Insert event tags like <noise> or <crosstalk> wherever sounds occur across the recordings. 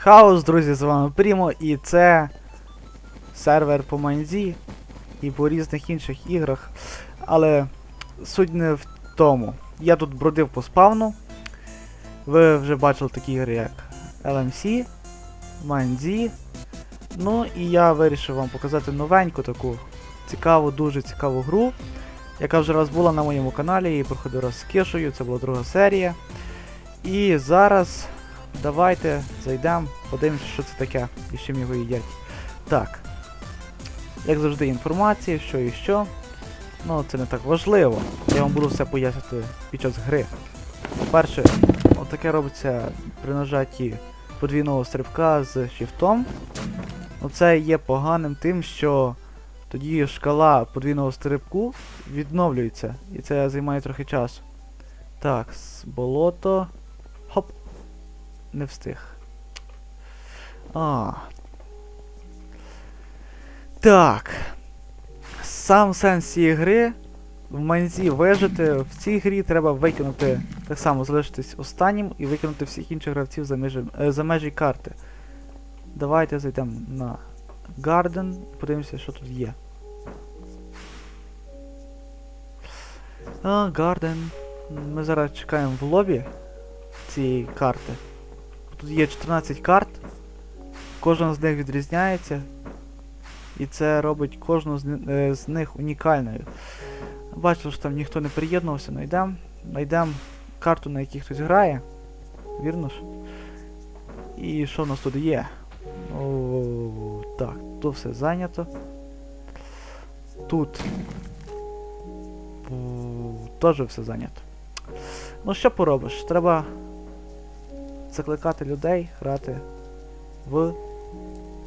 Хаос, друзі, з вами Прімо, і це сервер по Майнзі і по різних інших іграх. Але суть не в тому. Я тут бродив по спавну. Ви вже бачили такі ігри, як LMC, Майнзі. Ну і я вирішив вам показати новеньку таку цікаву, дуже цікаву гру, яка вже раз була на моєму каналі і проходив раз з Кишою, це була друга серія. І зараз давайте зайдемо, подивимося, що це таке і з чим його їдять. Так. Як завжди, інформація, що і що. Ну, це не так важливо. Я вам буду все пояснити під час гри. По-перше, отаке робиться при нажатті подвійного стрибка з шифтом. Оце є поганим тим, що тоді шкала подвійного стрибку відновлюється. І це займає трохи часу. Так, болото. Не встиг. А. Так. Сам сенс цієї гри в манзі вижити. В цій грі треба викинути, так само залишитись останнім і викинути всіх інших гравців за межі, е, за межі карти. Давайте зайдемо на Garden подивимося, що тут є. А, Garden. Ми зараз чекаємо в лобі цієї карти. Тут є 14 карт. Кожна з них відрізняється. І це робить кожну з, е, з них унікальною. Бачили, що там ніхто не приєднувався, знайдемо. Знайдемо карту, на якій хтось грає. Вірно ж? І що в нас тут є? О, так, тут все зайнято. Тут. Теж все зайнято. Ну що поробиш? Треба закликати людей грати в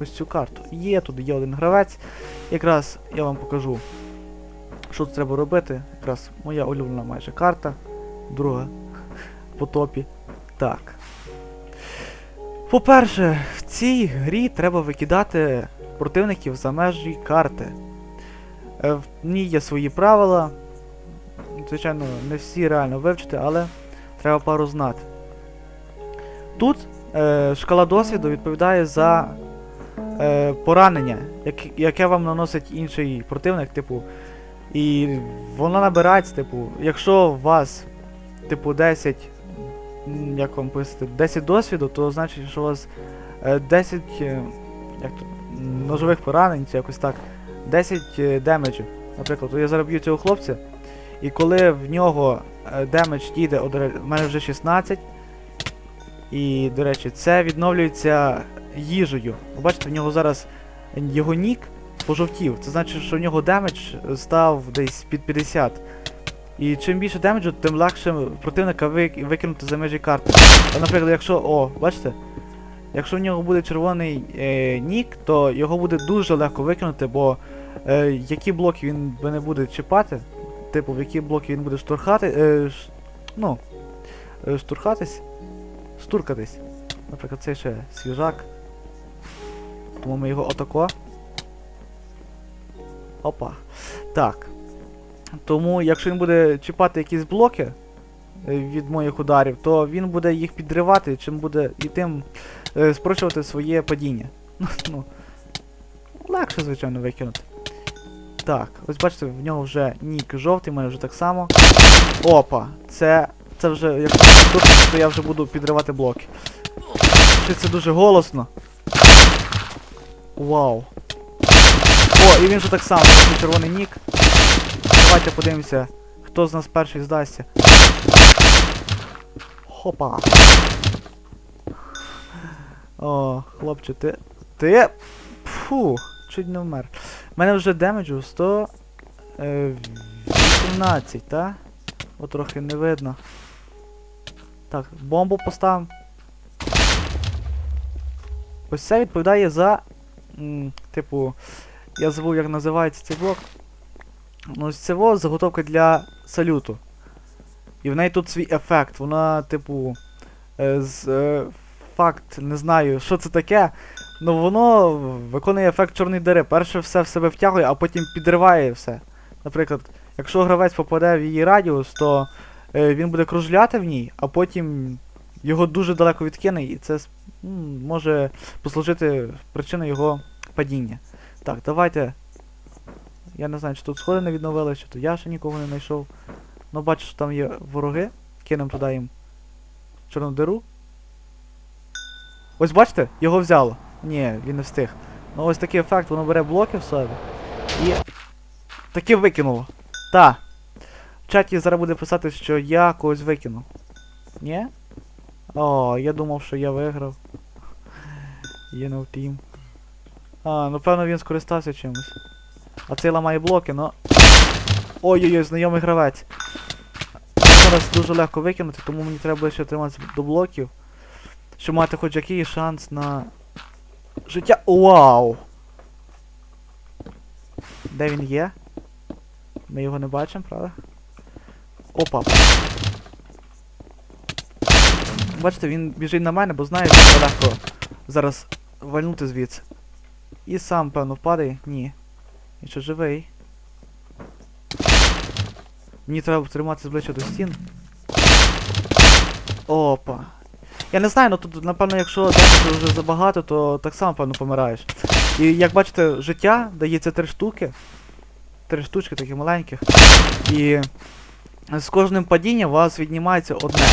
ось цю карту. Є тут є один гравець. Якраз я вам покажу, що тут треба робити. Якраз моя улюблена майже карта. Друга по топі. Так. По-перше, в цій грі треба викидати противників за межі карти. Е, В ній є свої правила. Звичайно, не всі реально вивчити, але треба пару знати. Тут е, шкала досвіду відповідає за е, поранення, як, яке вам наносить інший противник, типу. І вона набирається, типу, якщо у вас, типу, 10, як вам пояснити, 10 досвіду, то значить, що у вас е, 10 е, як то, ножових поранень, чи якось так, 10 е, демеджів. Наприклад, от я зараз б'ю цього хлопця, і коли в нього е, демедж дійде, в мене вже 16, і, до речі, це відновлюється їжею. Ви бачите, в нього зараз його нік пожовтів. Це значить, що в нього демедж став десь під 50. І чим більше демеджу, тим легше противника викинути за межі карти. А, наприклад, якщо. О, бачите? Якщо в нього буде червоний е, нік, то його буде дуже легко викинути, бо е, які блоки він би не буде чіпати, типу, в які блоки він буде штурхати. Е, ш, ну, е, штурхатись, стуркатись. Наприклад, цей ще свіжак. Тому ми його отако. Опа. Так. Тому, якщо він буде чіпати якісь блоки е, від моїх ударів, то він буде їх підривати, чим буде і тим е, спрощувати своє падіння. <laughs> ну, легше, звичайно, викинути. Так, ось бачите, в нього вже нік жовтий, в мене вже так само. Опа, це. Це вже, якщо тут, то я вже буду підривати блоки. Чи це дуже голосно? Вау. О, і він же так само, червоний нік. Давайте подивимося, хто з нас перший здасться. Хопа. О, хлопче, ти. Ти. Фу, чуть не вмер. У мене вже демеджу 100. Е, 18, та? О, трохи не видно. Так, бомбу поставимо. Ось це відповідає за. типу. Я забув, як називається цей блок. Ну, ось це во заготовка для салюту. І в неї тут свій ефект. Вона, типу. Е, з, е, факт, не знаю, що це таке. Ну воно виконує ефект чорної дири. Перше все в себе втягує, а потім підриває все. Наприклад, якщо гравець попаде в її радіус, то він буде кружляти в ній, а потім його дуже далеко відкине, і це може послужити причиною його падіння. Так, давайте. Я не знаю, чи тут сходи не відновили, чи то я ще нікого не знайшов. Ну бачу, що там є вороги. Кинемо туди їм чорну диру. Ось бачите, його взяло. Ні, він не встиг. Ну ось такий ефект, воно бере блоки в себе. І. Таки викинуло. Та. В чаті зараз буде писати, що я когось викинув. Ні? О, я думав, що я виграв. Є no team. А, ну певно він скористався чимось. А цей ламає блоки, но. Ой-ой-ой, знайомий гравець. Зараз дуже легко викинути, тому мені треба ближче триматися до блоків. Щоб мати хоч якийсь шанс на. Життя. Вау! Де він є? Ми його не бачимо, правда? Опа. Бачите, він біжить на мене, бо знає, що легко зараз вальнути звідси. І сам, певно, впадає? Ні. Він ще живий. Мені треба триматися ближче до стін. Опа. Я не знаю, ну тут, напевно, якщо демеджу вже забагато, то так само, певно, помираєш. І як бачите, життя дається три штуки. Три штучки таких маленьких. І з кожним падінням у вас віднімається одне.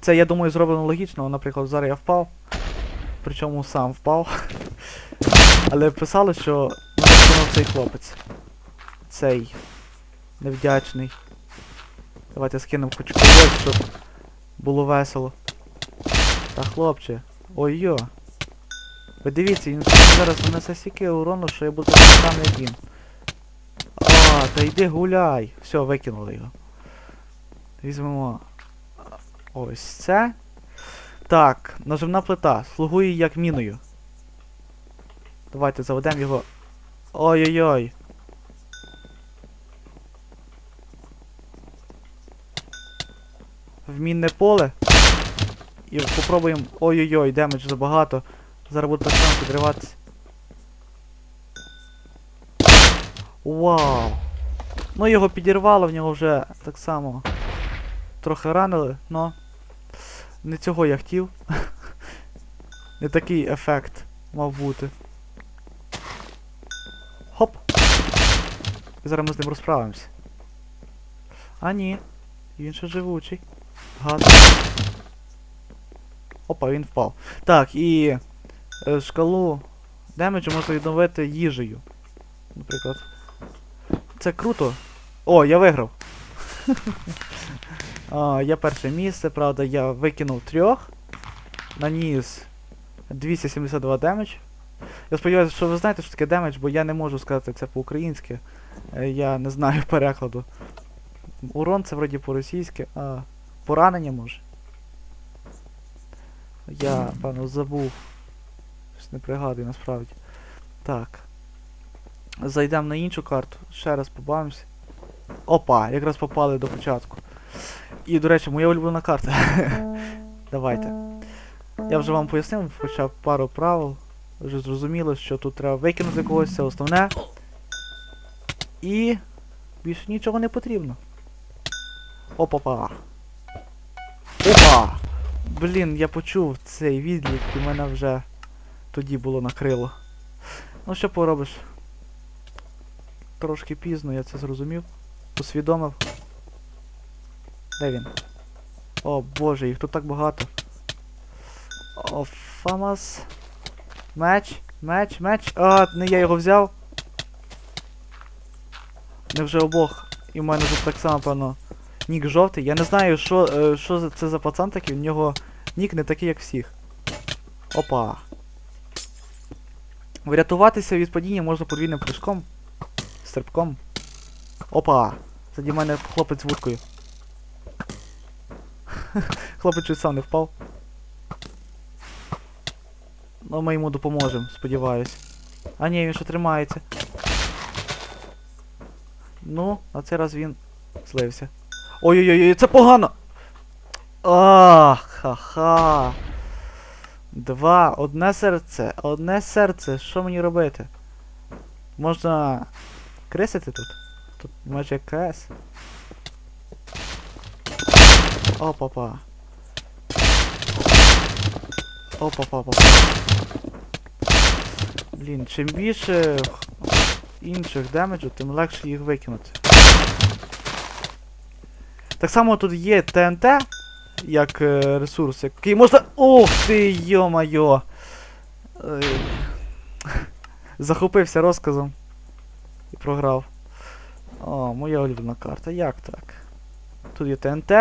Це, я думаю, зроблено логічно. Наприклад, зараз я впав. Причому сам впав. Але писали, що скинув цей хлопець. Цей невдячний. Давайте скинемо хоч когось, щоб було весело. Та хлопче. Ой-йо. Ви дивіться, він зараз нанесе стільки урону, що я буду самий як він. А, та йди гуляй. Все, викинули його. Візьмемо. Ось це. Так, наживна плита. Слугує як міною. Давайте заведемо його. Ой-ой-ой. В мінне поле. І попробуємо. Ой-ой-ой, демедж забагато. Зараз буде так само підриватися. Вау! Ну його підірвало, в нього вже так само трохи ранили, но не цього я хотів. <laughs> не такий ефект мав бути. Хоп! І зараз ми з ним розправимося. А ні, він ще живучий. Гад. Опа, він впав. Так, і е, шкалу демеджу можна відновити їжею. Наприклад. Це круто. О, я виграв. <laughs> а, я перше місце, правда, я викинув трьох. Наніс 272 демедж. Я сподіваюся, що ви знаєте, що таке демедж, бо я не можу сказати це по-українськи. Е, Я не знаю <laughs> перекладу. Урон це вроді по-російськи, а поранення може. Я, певно, забув. Щось не пригадую насправді. Так. Зайдемо на іншу карту, ще раз побавимося. Опа, якраз попали до початку. І, до речі, моя улюблена карта. <laughs> Давайте. Я вже вам пояснив, хоча б пару правил. Вже зрозуміло, що тут треба викинути когось, це основне. І більше нічого не потрібно. Опа-па. Опа! Блін, я почув цей відлік і мене вже тоді було накрило. Ну що поробиш? Трошки пізно я це зрозумів. Усвідомив. Де він? О боже, їх тут так багато. О, Фамас. Меч, меч, меч. А, не я його взяв. Не вже обох. І в мене тут так само, певно, нік жовтий. Я не знаю, що, е, що це за пацан такий, в нього нік не такий, як всіх. Опа. Врятуватися від падіння можна подвійним прыжком. Стрибком. Опа! Заді мене хлопець з вудкою. хлопець чуть сам не впав. Ну ми йому допоможемо, сподіваюсь. А ні, він ще тримається. Ну, на цей раз він злився. Ой-ой-ой, це погано! Ах, ха-ха. Два, одне серце, одне серце. Що мені робити? Можна кресити тут? Тут як КС. Опа-па. Опа, опа. Блін, чим більше інших демеджу, тим легше їх викинути. Так само тут є ТНТ, як е, ресурс, який можна. Ух ти, йо-майо! Е, <laughs> Захопився розказом і програв. О, моя улюблена карта. Як так? Тут є ТНТ.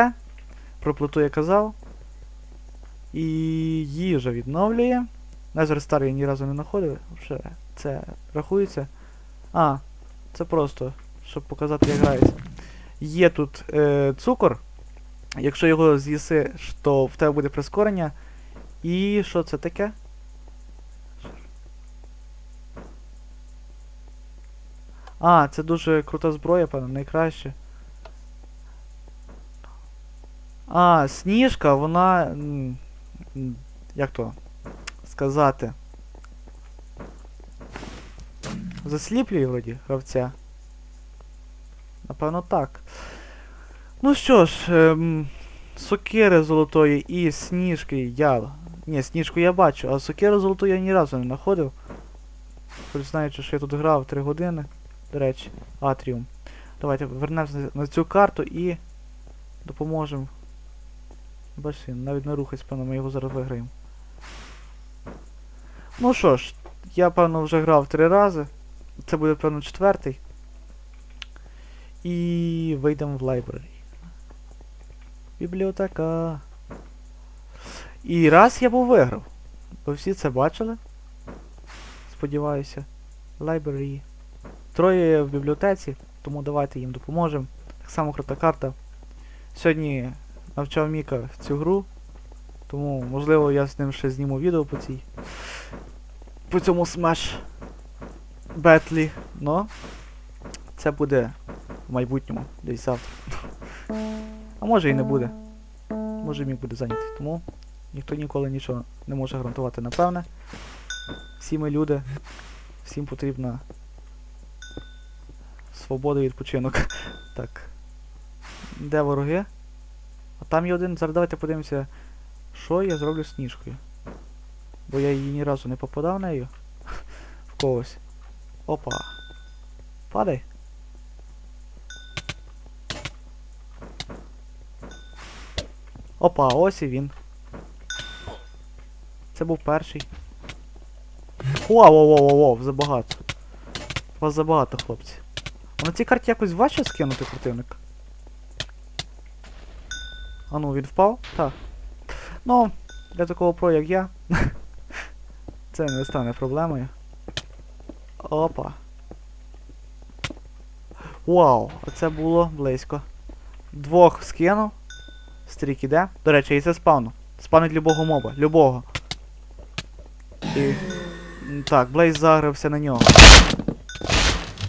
Про плиту я казав. І їжа відновлює. Незер Стар я ні разу не знаходив. Вже це рахується. А, це просто, щоб показати, як грається. Є тут е, цукор. Якщо його з'їси, то в тебе буде прискорення. І що це таке? А, це дуже крута зброя, певно, найкраще. А, сніжка, вона. Як то сказати? Засліплює вроді гравця. Напевно так. Ну що ж, ем, сокири золотої і сніжки я. Ні, сніжку я бачу, а сокири золотої я ні разу не знаходив. Хоч знаючи, що я тут грав 3 години. До речі, Атріум. Давайте вернемося на- цю карту і допоможемо. Бачиш, він навіть не рухається, певно, ми його зараз виграємо. Ну що ж, я, певно, вже грав три рази. Це буде, певно, четвертий. І вийдемо в лайбрері. Бібліотека. І раз я був виграв. Ви всі це бачили? Сподіваюся. Library. Троє в бібліотеці, тому давайте їм допоможемо. Так само крута карта. Сьогодні навчав Міка цю гру, тому можливо я з ним ще зніму відео по цій. По цьому смеш Бетлі. Но це буде в майбутньому, десь завтра. А може і не буде. Може Мік буде зайнятий. Тому ніхто ніколи нічого не може гарантувати напевне. Всі ми люди, всім потрібна свобода і відпочинок. <laughs> Так. Де вороги? А там є один. Зараз давайте подивимося, що я зроблю сніжкою. Бо я її ні разу не попадав нею. <laughs> В когось. Опа. Падай. Опа, ось і він. Це був перший. Вау, забагато. Вас забагато, хлопці. А на цій карті якось важче скинути противника? А ну, він впав? Так. Ну, для такого про, як я, <laughs> це не стане проблемою. Опа. Вау, оце було близько. Двох скинув. Стрік іде. До речі, і це спавну. Спавнить любого моба. Любого. І... Так, Блейз загрався на нього.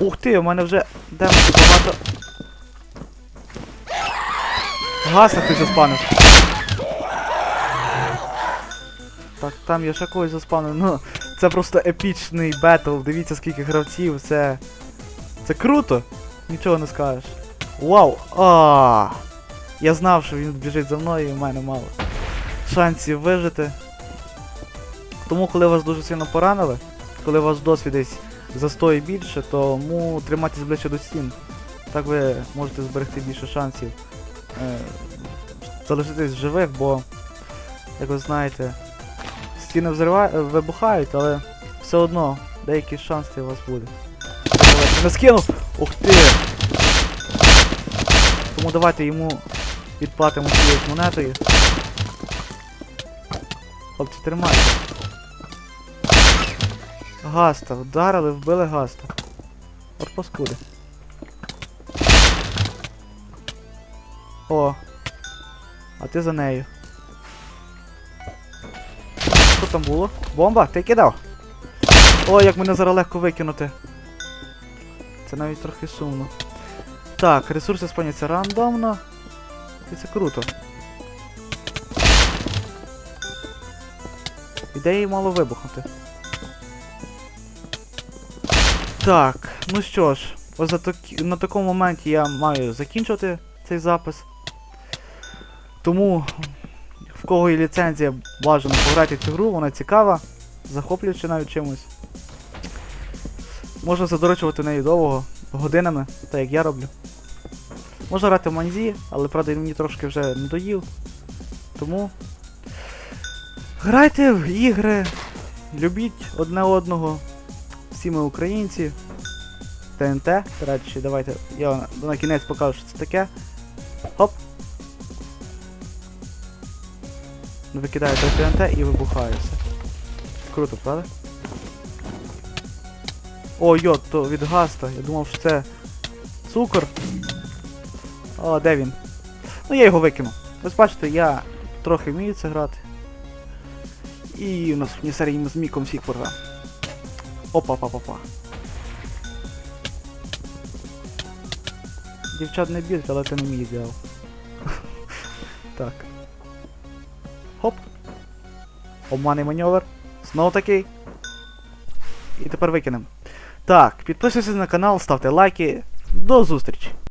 Ух ти, у мене вже демонів багато. Гаса хтось заспанив. Так, там я ще когось заспанив. Ну, це просто епічний бетл. Дивіться скільки гравців, це. Це круто! Нічого не скажеш. Вау! А! Я знав, що він біжить за мною і в мене мало шансів вижити. Тому, коли вас дуже сильно поранили, коли ваш досвід десь за 100 і більше, тому тримайтесь ближче до стін. Так ви можете зберегти більше шансів е, залишитись живих, бо, як ви знаєте, стіни взрива... е, вибухають, але все одно деякий шанс у вас буде. Давайте, Не скинув! Ух ти! Тому давайте йому відплатимо цією монетою. Хлопці, тримайте. Гаста, вдарили, вбили гаста. От паскуди. О. А ти за нею. Що там було? Бомба? Ти кидав? О, як мене зараз легко викинути. Це навіть трохи сумно. Так, ресурси спавняться рандомно. І це круто. Ідеї мало вибухнути. Так, ну що ж, ось на такому моменті я маю закінчувати цей запис. Тому в кого є ліцензія, бажано пограти цю гру, вона цікава, захоплюючи навіть чимось. Можна задорочувати нею довго, годинами, так як я роблю. Можна грати в манзі, але правда він мені трошки вже надоїв. Тому. Грайте в ігри, любіть одне одного. Всі ми українці. ТНТ. Речі, давайте. Я на кінець покажу, що це таке. Хоп. Викидаю той ТНТ і вибухаю все. Круто, правда? О, йо, то від гаста. Я думав, що це цукор. О, де він? Ну я його викину. Ви бачите, я трохи вмію це грати. І у нас в серії ми з Міком всіх порвав. Опа па па па Дівчат не б'ють, але це не мій ідеал. <laughs> так. Хоп. Обманий маневр. Знов такий. І тепер викинемо. Так, підписуйтесь на канал, ставте лайки. До зустрічі!